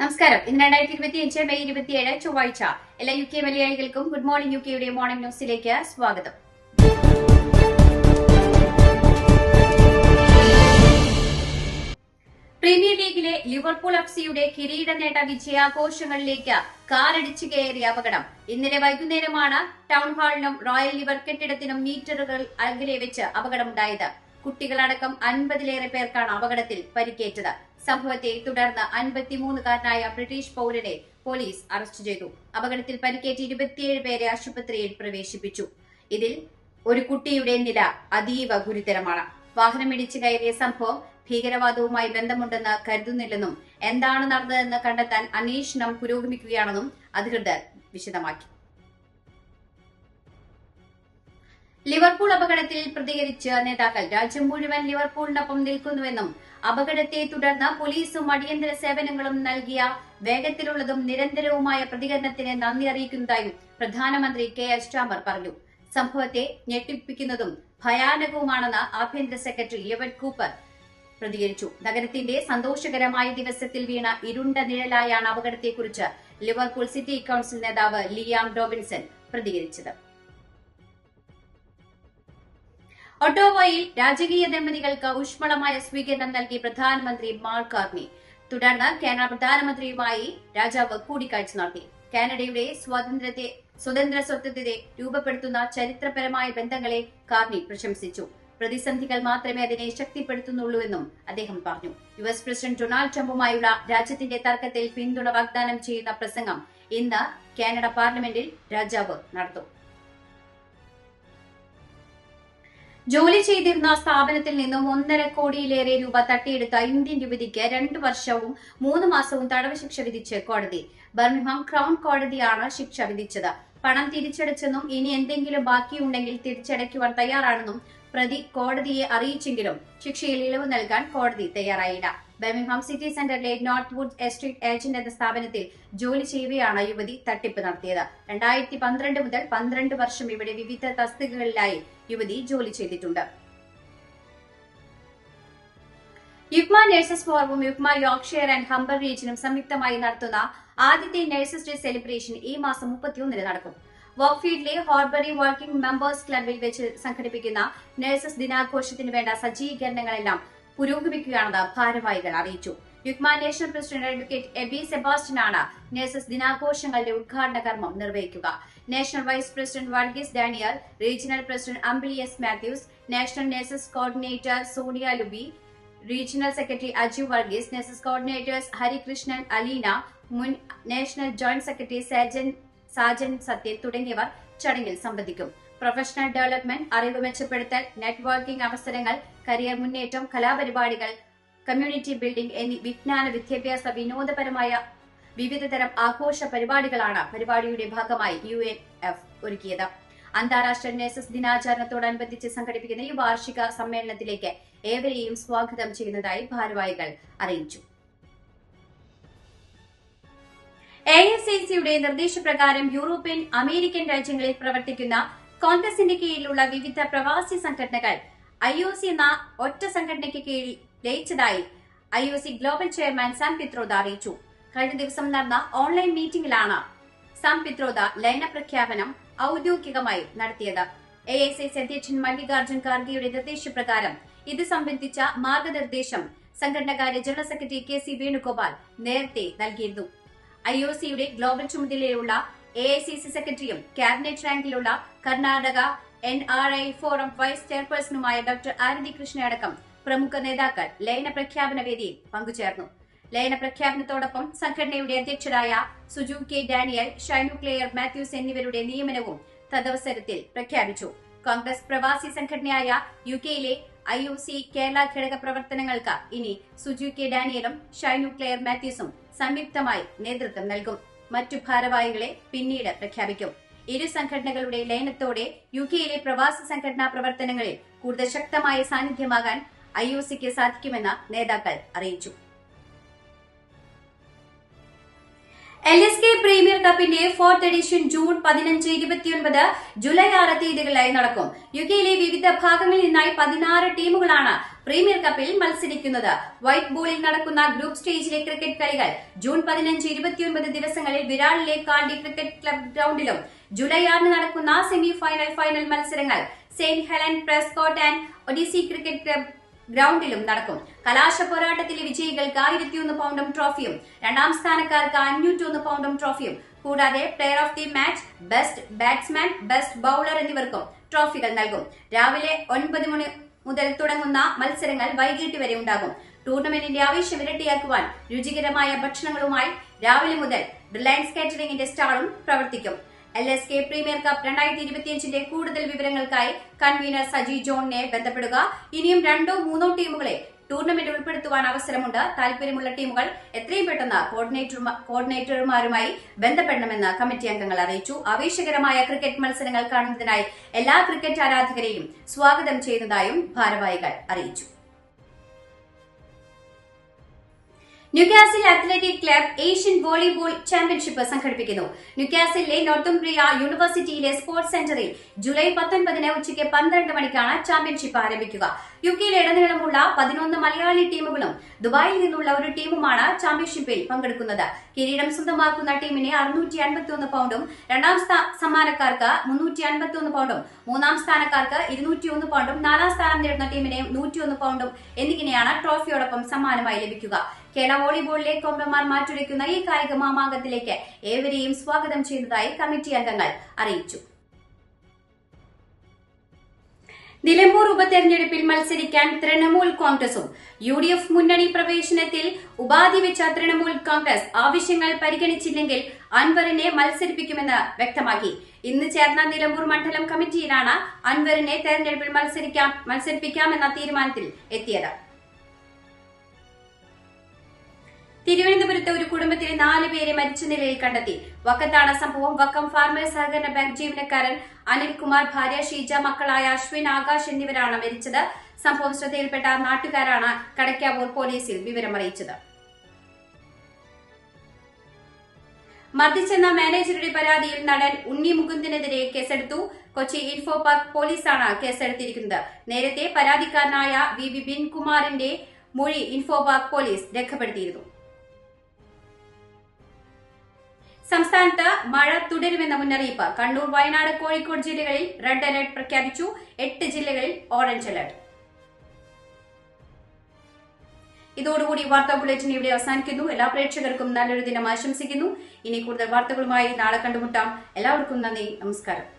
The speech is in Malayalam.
നമസ്കാരം. ഇന്ന് രണ്ടായിരത്തി ഇരുപത്തി അഞ്ച് മെയ് ഇരുപത്തിയേഴ് ചൊവ്വാഴ്ച. എല്ലാ യു കെ മലയാളികൾക്കും ഗുഡ് മോർണിംഗ് യു കെയുടെ മോർണിംഗ് ന്യൂസിലേക്ക് സ്വാഗതം. പ്രീമിയർ ലീഗിലെ ലിവർപൂൾ എഫ് സിയുടെ കിരീട നേട്ട വിജയാഘോഷങ്ങളിലേക്ക് കാറടിച്ചു കയറിയ അപകടം. ഇന്നലെ വൈകുന്നേരമാണ് ടൗൺ ഹാളിനും റോയൽ ലിവർ കെട്ടിടത്തിനും മീറ്ററുകൾ അകലെ വെച്ച് അപകടമുണ്ടായത്. കുട്ടികളടക്കം അൻപതിലേറെ പേർക്കാണ് അപകടത്തിൽ പരിക്കേറ്റത്. സംഭവത്തെ തുടർന്ന് അൻപത്തിമൂന്നുകാരനായ ബ്രിട്ടീഷ് പൌരനെ പോലീസ് അറസ്റ്റ് ചെയ്തു. അപകടത്തിൽ പരിക്കേറ്റ് ഇരുപത്തിയേഴ് പേരെ ആശുപത്രിയിൽ പ്രവേശിപ്പിച്ചു. ഇതിൽ ഒരു കുട്ടിയുടെ നില അതീവ ഗുരുതരമാണ്. വാഹനമിടിച്ചു കയറിയ സംഭവം ഭീകരവാദവുമായി ബന്ധമുണ്ടെന്ന് കരുതുന്നില്ലെന്നും എന്താണ് നടന്നതെന്ന് കണ്ടെത്താൻ അന്വേഷണം പുരോഗമിക്കുകയാണെന്നും അധികൃതർ വിശദമാക്കി. ലിവർപൂൾ അപകടത്തിൽ പ്രതികരിച്ച് നേതാക്കൾ രാജ്യം മുഴുവൻ ലിവർപൂളിനൊപ്പം നിൽക്കുന്നുവെന്നും അപകടത്തെ തുടർന്ന് പോലീസും അടിയന്തര സേവനങ്ങളും നൽകിയ വേഗത്തിലുള്ളതും നിരന്തരവുമായ പ്രതികരണത്തിന് നന്ദി അറിയിക്കുന്നതായും പ്രധാനമന്ത്രി കെ എസ് ചാമർ പറഞ്ഞു. സംഭവത്തെ ഞെട്ടിപ്പിക്കുന്നതും ഭയാനകവുമാണെന്ന് ആഭ്യന്തര സെക്രട്ടറി യവൻ കൂപ്പർ പ്രതികരിച്ചു. നഗരത്തിന്റെ സന്തോഷകരമായ ദിവസത്തിൽ വീണ ഇരുണ്ട നിഴലായാണ് അപകടത്തെക്കുറിച്ച് ലിവർപൂൾ സിറ്റി കൌൺസിൽ നേതാവ് ലിയാം ഡോബിൻസൺ പ്രതികരിച്ചത്. ഒട്ടോവയിൽ രാജകീയ ദമ്പതികൾക്ക് ഊഷ്മളമായ സ്വീകരണം നൽകി പ്രധാനമന്ത്രി മാർക്ക് കാർണി. തുടർന്ന് കാനഡ പ്രധാനമന്ത്രിയുമായി രാജാവ് കൂടിക്കാഴ്ച നടത്തി. കാനഡയുടെ സ്വാതന്ത്ര്യത്തെ സ്വതന്ത്ര സ്വത്വത്തെ രൂപപ്പെടുത്തുന്ന ചരിത്രപരമായ ബന്ധങ്ങളെ കാർണി പ്രശംസിച്ചു. പ്രതിസന്ധികൾ മാത്രമേ അതിനെ ശക്തിപ്പെടുത്തുന്നുള്ളൂവെന്നും അദ്ദേഹം പറഞ്ഞു. യു എസ് പ്രസിഡന്റ് ഡൊണാൾഡ് ട്രംപുമായുള്ള രാജ്യത്തിന്റെ തർക്കത്തിൽ പിന്തുണ വാഗ്ദാനം ചെയ്യുന്ന പ്രസംഗം ഇന്ന് കാനഡ പാർലമെന്റിൽ രാജാവ് നടത്തും. ജോലി ചെയ്തിരുന്ന സ്ഥാപനത്തിൽ നിന്നും ഒന്നര കോടിയിലേറെ രൂപ തട്ടിയെടുത്ത ഇന്ത്യൻ യുവതിക്ക് രണ്ടു വർഷവും മൂന്ന് മാസവും തടവ് ശിക്ഷ വിധിച്ച് കോടതി. ബർമിംഗ്ഹാം ക്രൗൺ കോടതിയാണ് ശിക്ഷ വിധിച്ചത്. പണം തിരിച്ചടച്ചെന്നും ഇനി എന്തെങ്കിലും ബാക്കിയുണ്ടെങ്കിൽ തിരിച്ചടയ്ക്കുവാൻ തയ്യാറാണെന്നും പ്രതി കോടതിയെ അറിയിച്ചെങ്കിലും ശിക്ഷയിൽ ഇളവ് നൽകാൻ കോടതി തയ്യാറായില്ല. ബെമിംഗ്ഹാം സിറ്റി സെന്ററിലെ നോർത്ത് വുഡ് എസ്റ്റേറ്റ് ഏജന്റ് എന്ന സ്ഥാപനത്തിൽ ജോലി ചെയ്യവെയാണ് യുവതി തട്ടിപ്പ് നടത്തിയത്. രണ്ടായിരത്തി പന്ത്രണ്ട് മുതൽ പന്ത്രണ്ട് വർഷം ഇവിടെ വിവിധ തസ്തികകളിലായി യുവതി ജോലി ചെയ്തിട്ടുണ്ട്. യുഗ്മ നഴ്സസ് ഫോറവും യുഗ്മ യോർക്ക്ഷയർ ആൻഡ് ഹംബർ റീജിയനും സംയുക്തമായി നടത്തുന്ന ആദ്യത്തെ നഴ്സസ് ഡേ സെലിബ്രേഷൻ ഈ മാസം മുപ്പത്തിയൊന്നിന് നടക്കും. വർക്ക്ഫീൽഡിലെ ഹോർബറി വർക്കിംഗ് മെമ്പേഴ്സ് ക്ലബിൽ വെച്ച് സംഘടിപ്പിക്കുന്ന നഴ്സസ് ദിനാഘോഷത്തിന് വേണ്ട സജ്ജീകരണങ്ങളെല്ലാം പുരോഗമിക്കുകയാണെന്ന് ഭാരവാഹികൾ അറിയിച്ചു. Yukma national president advocate Aby സെബാസ്റ്റ്യനാണ് nurses ദിനാഘോഷങ്ങളുടെ ഉദ്ഘാടന കർമ്മം നിർവഹിക്കുക. National vice president Varghese Daniel regional president Ambili S Mathews national nurses coordinator Sonia Luby regional secretary Aju Varghese nurses coordinators Harikrishnan Aleena മുൻ national joint secretary Sajan Sajan Sathyan തുടങ്ങിയവർ ചടങ്ങിൽ സംബന്ധിക്കും. പ്രൊഫഷണൽ ഡെവലപ്മെന്റ് അറിവ് മെച്ചപ്പെടുത്തൽ നെറ്റ്വർക്കിംഗ് അവസരങ്ങൾ കരിയർ മുന്നേറ്റം കലാപരിപാടികൾ കമ്മ്യൂണിറ്റി ബിൽഡിംഗ് എന്നീ വിജ്ഞാന വിദ്യാഭ്യാസ വിനോദപരമായ വിവിധതരം ആഘോഷ പരിപാടികളാണ് പരിപാടിയുടെ ഭാഗമായി യു എൻ എഫ് ഒരുക്കിയത്. അന്താരാഷ്ട്ര നഴ്സസ് ദിനാചരണത്തോടനുബന്ധിച്ച് സംഘടിപ്പിക്കുന്ന ഈ വാർഷിക സമ്മേളനത്തിലേക്ക് ഏവരെയും സ്വാഗതം ചെയ്യുന്നതായി ഭാരവാഹികൾ അറിയിച്ചു. എ എസ് എ സിയുടെ നിർദ്ദേശപ്രകാരം യൂറോപ്യൻ അമേരിക്കൻ രാജ്യങ്ങളിൽ പ്രവർത്തിക്കുന്ന കോൺഗ്രസിന്റെ കീഴിലുള്ള വിവിധ പ്രവാസി സംഘടനകൾ ഐ ഒ സി എന്ന ഒറ്റ സംഘടനയ്ക്ക് കീഴിൽ ലയിച്ചതായി I O C global chairman Sam Pitroda അറിയിച്ചു. കഴിഞ്ഞ ദിവസം നടന്ന ഓൺലൈൻ മീറ്റിംഗിലാണ് സാം പിത്രോദ ലയന പ്രഖ്യാപനം ഔദ്യോഗികമായി നടത്തിയത്. എ എസ് എസ് അധ്യക്ഷൻ മല്ലികാർജുൻ ഖാർഗെയുടെ നിർദ്ദേശപ്രകാരം ഇത് സംബന്ധിച്ച മാർഗനിർദ്ദേശം സംഘടനകാര്യ general secretary K C Venugopal നേരത്തെ നൽകിയിരുന്നു. ഐ ഒ സിയുടെ ഗ്ലോബൽ ചുമതലയുള്ള എ ഐ സി സി സെക്രട്ടറിയും ക്യാബിനറ്റ് റാങ്കിലുള്ള Karnataka N R I forum vice ചെയർപേഴ്സണുമായ doctor Arathi കൃഷ്ണയടക്കം പ്രമുഖ നേതാക്കൾ ലയന പ്രഖ്യാപന വേദിയിൽ പങ്കുചേർന്നു. ലയന പ്രഖ്യാപനത്തോടൊപ്പം സംഘടനയുടെ അധ്യക്ഷരായ Suju K Daniel Shinu Claire Mathews എന്നിവരുടെ നിയമനവും തദവസരത്തിൽ പ്രഖ്യാപിച്ചു. കോൺഗ്രസ് പ്രവാസി സംഘടനയായ യു കെയിലെ ഐ ഒ സി കേരള ഘടക പ്രവർത്തനങ്ങൾക്ക് ഇനി സുജു കെ ഡാനിയലും ഷൈനു ക്ലെയർ മാത്യൂസും സംയുക്തമായി നേതൃത്വം നൽകും. മറ്റു ഭാരവാഹികളെ പിന്നീട് പ്രഖ്യാപിക്കും. ഇരു സംഘടനകളുടെ ലയനത്തോടെ യു കെയിലെ പ്രവാസി സംഘടനാ പ്രവർത്തനങ്ങളിൽ കൂടുതൽ ശക്തമായ സാന്നിധ്യമാകാൻ ഐ ഒ സിക്ക് സാധിക്കുമെന്ന് നേതാക്കൾ അറിയിച്ചു. എൽ എസ് കെ പ്രീമിയർ കപ്പിന്റെ ഫോർത്ത് എഡിഷൻ ജൂൺ പതിനഞ്ച് ഇരുപത്തിയൊൻപത് ജൂലൈ ആറ് തീയതികളിലായി നടക്കും. യു കെയിലെ വിവിധ ഭാഗങ്ങളിൽ നിന്നായി പതിനാറ് ടീമുകളാണ് പ്രീമിയർ കപ്പിൽ മത്സരിക്കുന്നത്. വൈറ്റ് ബോളിൽ നടക്കുന്ന ഗ്രൂപ്പ് സ്റ്റേജിലെ ക്രിക്കറ്റ് കളികൾ ജൂൺ പതിനഞ്ച് ഇരുപത്തിയൊൻപത് ദിവസങ്ങളിൽ വിരാളിലെ കാൽഡി ക്രിക്കറ്റ് ക്ലബ് ഗ്രൌണ്ടിലും ജൂലൈ ആറിന് നടക്കുന്ന സെമി ഫൈനൽ ഫൈനൽ മത്സരങ്ങൾ Saint Helen Prescot and Odyssey cricket club ഗ്രൗണ്ടിലും നടക്കും. കലാശ പോരാട്ടത്തിലെ വിജയികൾക്ക് ആയിരത്തിയൊന്ന് പൗണ്ടും ട്രോഫിയും രണ്ടാം സ്ഥാനക്കാർക്ക് അഞ്ഞൂറ്റൊന്ന് പൗണ്ടും ട്രോഫിയും. കൂടാതെ player of the match best batsman best bowler എന്നിവർക്കും ട്രോഫികൾ നൽകും. രാവിലെ ഒൻപത് മണി മുതൽ തുടങ്ങുന്ന മത്സരങ്ങൾ വൈകിട്ട് വരെ ഉണ്ടാകും. ടൂർണമെന്റിന്റെ ആവേശം ഇരട്ടിയാക്കുവാൻ രുചികരമായ ഭക്ഷണങ്ങളുമായി രാവിലെ മുതൽ റിലയൻസ് കാറ്ററിംഗിന്റെ സ്റ്റാളും പ്രവർത്തിക്കും. L S K premier cup രണ്ടായിരത്തി ഇരുപത്തിയഞ്ചിന്റെ കൂടുതൽ വിവരങ്ങൾക്കായി കൺവീനർ സജി ജോണിനെ ബന്ധപ്പെടുക. ഇനിയും രണ്ടോ മൂന്നോ ടീമുകളെ ടൂർണമെന്റ് ഉൾപ്പെടുത്തുവാൻ അവസരമുണ്ട്. താൽപര്യമുള്ള ടീമുകൾ എത്രയും പെട്ടെന്ന് കോർഡിനേറ്റർ കോർഡിനേറ്റർമാരുമായി ബന്ധപ്പെടണമെന്ന് കമ്മിറ്റി അംഗങ്ങൾ അറിയിച്ചു. ആവേശകരമായ ക്രിക്കറ്റ് മത്സരങ്ങൾ കാണുന്നതിനായി എല്ലാ ക്രിക്കറ്റ് ആരാധകരെയും സ്വാഗതം ചെയ്യുന്നതായും ഭാരവാഹികൾ അറിയിച്ചു. Newcastle athletic club Asian volleyball championship സംഘടിപ്പിക്കുന്നു. ന്യൂകാസിലെ നോർത്തുംബ്രിയ യൂണിവേഴ്സിറ്റിയിലെ സ്പോർട്സ് സെന്ററിൽ ജൂലൈ പത്തൊൻപതിന് ഉച്ചയ്ക്ക് പന്ത്രണ്ട് മണിക്കാണ് ചാമ്പ്യൻഷിപ്പ് ആരംഭിക്കുക. യു കെയിലുടനീളമുള്ള പതിനൊന്ന് മലയാളി ടീമുകളും ദുബായിൽ നിന്നുള്ള ഒരു ടീമുമാണ് ചാമ്പ്യൻഷിപ്പിൽ പങ്കെടുക്കുന്നത്. കിരീടം സ്വന്തമാക്കുന്ന ടീമിന് അറുന്നൂറ്റി അൻപത്തിയൊന്ന് പൗണ്ടും രണ്ടാം സമ്മാനക്കാർക്ക് മുന്നൂറ്റി അൻപത്തിയൊന്ന് പൗണ്ടും മൂന്നാം സ്ഥാനക്കാർക്ക് ഇരുന്നൂറ്റിയൊന്ന് പൗണ്ടും നാലാം സ്ഥാനം നേടുന്ന ടീമിന് നൂറ്റിയൊന്ന് പൗണ്ടും എന്നിങ്ങനെയാണ് ട്രോഫിയോടൊപ്പം സമ്മാനമായി ലഭിക്കുക. കേരള വോളിബോളിലെ കോമ്പന്മാർ മാറ്റുരയ്ക്കുന്ന ഈ കായിക മാമാങ്കത്തിലേക്ക് ഏവരെയും സ്വാഗതം ചെയ്തതായി കമ്മിറ്റി അംഗങ്ങൾ അറിയിച്ചു. നിലമ്പൂർ ഉപതെരഞ്ഞെടുപ്പിൽ മത്സരിക്കാൻ തൃണമൂൽ കോൺഗ്രസും യു ഡി എഫ് മുന്നണി പ്രവേശനത്തിൽ ഉപാധി വെച്ച തൃണമൂൽ കോൺഗ്രസ് ആവശ്യങ്ങൾ പരിഗണിച്ചില്ലെങ്കിൽ അൻവറിനെ മത്സരിപ്പിക്കുമെന്ന് വ്യക്തമാക്കി. ഇന്ന് ചേർന്ന നിലമ്പൂർ മണ്ഡലം കമ്മിറ്റിയിലാണ് അൻവറിനെ തെരഞ്ഞെടുപ്പിൽ മത്സരിക്കാം മത്സരിപ്പിക്കാമെന്ന തീരുമാനത്തിൽ എത്തിയത്. തിരുവനന്തപുരത്ത് ഒരു കുടുംബത്തിലെ നാല് പേരെ മരിച്ച നിലയിൽ കണ്ടെത്തി. വക്കത്താണ് സംഭവം വക്കം ഫാർമേഴ്സ് സഹകരണ ബാങ്ക് ജീവനക്കാരൻ അനിൽകുമാർ ഭാര്യ ഷീജ മക്കളായ അശ്വിൻ ആകാശ് എന്നിവരാണ് മരിച്ചത്. സംഭവം ശ്രദ്ധയിൽപ്പെട്ട നാട്ടുകാരാണ് കടക്കാവൂർ പോലീസിൽ വിവരം അറിയിച്ചത് മർദ്ദിച്ചെന്ന മാനേജറുടെ പരാതിയിൽ നടൻ ഉണ്ണി മുകുന്ദനെതിരെ കേസെടുത്തു. കൊച്ചി ഇൻഫോ പാർക്ക് പോലീസാണ് കേസെടുത്തിരിക്കുന്നത്. നേരത്തെ പരാതിക്കാരനായ വി വിപിൻ കുമാറിന്റെ മൊഴി ഇൻഫോ പാർക്ക് പോലീസ് രേഖപ്പെടുത്തിയിരുന്നു. സംസ്ഥാനത്ത് മഴ തുടരുമെന്ന മുന്നറിയിപ്പ്. കണ്ണൂർ വയനാട് കോഴിക്കോട് ജില്ലകളിൽ റെഡ് അലർട്ട് പ്രഖ്യാപിച്ചു. എട്ട് ജില്ലകളിൽ ഓറഞ്ച് അലർട്ട്. ഇതോടുകൂടി വാർത്താ ബുള്ളറ്റിൻ ഇവിടെ അവസാനിക്കുന്നു. എല്ലാ പ്രേക്ഷകർക്കും നല്ലൊരു ദിനം ആശംസിക്കുന്നു. ഇനി കൂടുതൽ വാർത്തകളുമായി നാളെ കണ്ടുമുട്ടാം. എല്ലാവർക്കും നന്ദി. നമസ്കാരം.